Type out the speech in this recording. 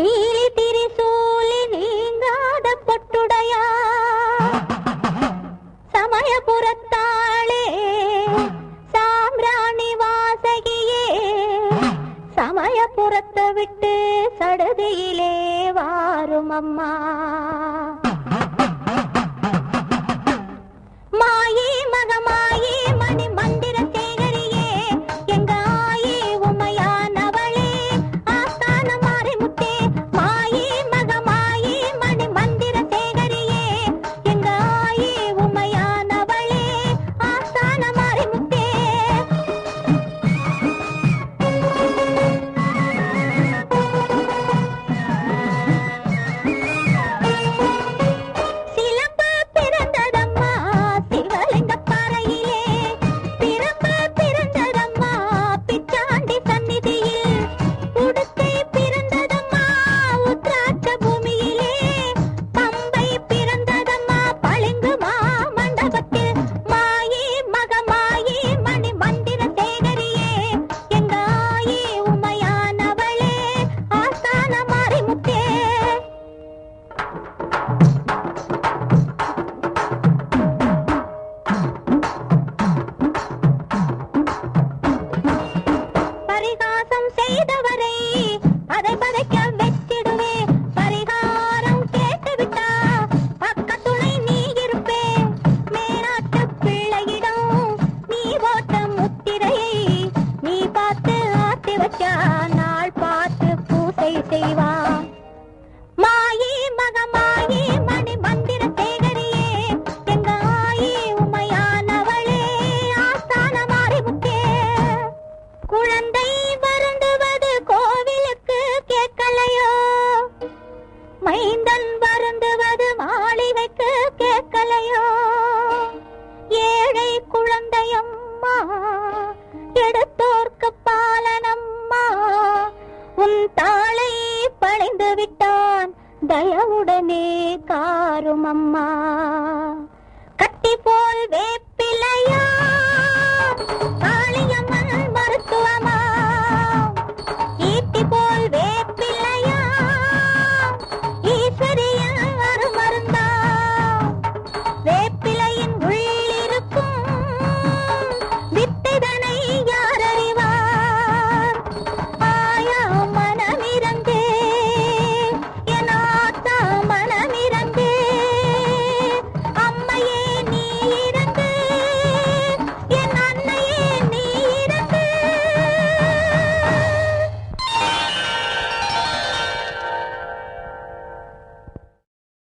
நீலி திரிசூலி நீங்காத பொட்டுடையா? சமயபுரத்தாளே சாம்ராணி வாசகியே சமயபுரத்தை விட்டு சடுதியிலே வாரும் அம்மா துணையம்மா எடுத்தோர்க்கு பாலனம்மா. உன் தாளை பணிந்து விட்டான் தயவுடனே காரும் அம்மா கட்டி போல் வே